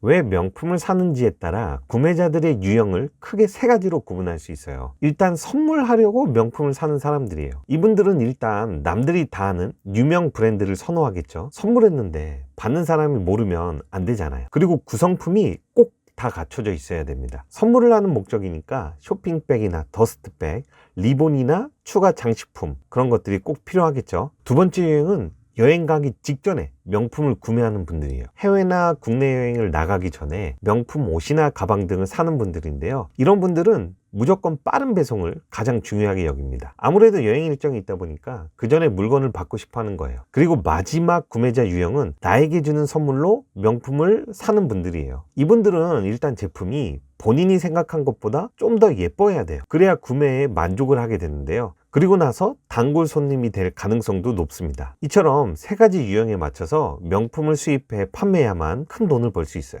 왜 명품을 사는지에 따라 구매자들의 유형을 크게 세 가지로 구분할 수 있어요. 일단 선물하려고 명품을 사는 사람들이에요. 이분들은 일단 남들이 다 아는 유명 브랜드를 선호하겠죠. 선물했는데 받는 사람이 모르면 안 되잖아요. 그리고 구성품이 꼭 다 갖춰져 있어야 됩니다. 선물을 하는 목적이니까 쇼핑백이나 더스트백, 리본이나 추가 장식품 그런 것들이 꼭 필요하겠죠. 두 번째 유형은 여행 가기 직전에 명품을 구매하는 분들이에요. 해외나 국내 여행을 나가기 전에 명품 옷이나 가방 등을 사는 분들인데요. 이런 분들은 무조건 빠른 배송을 가장 중요하게 여깁니다. 아무래도 여행 일정이 있다 보니까 그 전에 물건을 받고 싶어 하는 거예요. 그리고 마지막 구매자 유형은 나에게 주는 선물로 명품을 사는 분들이에요. 이분들은 일단 제품이 본인이 생각한 것보다 좀 더 예뻐야 돼요. 그래야 구매에 만족을 하게 되는데요. 그리고 나서 단골 손님이 될 가능성도 높습니다. 이처럼 세 가지 유형에 맞춰서 명품을 수입해 판매해야만 큰 돈을 벌 수 있어요.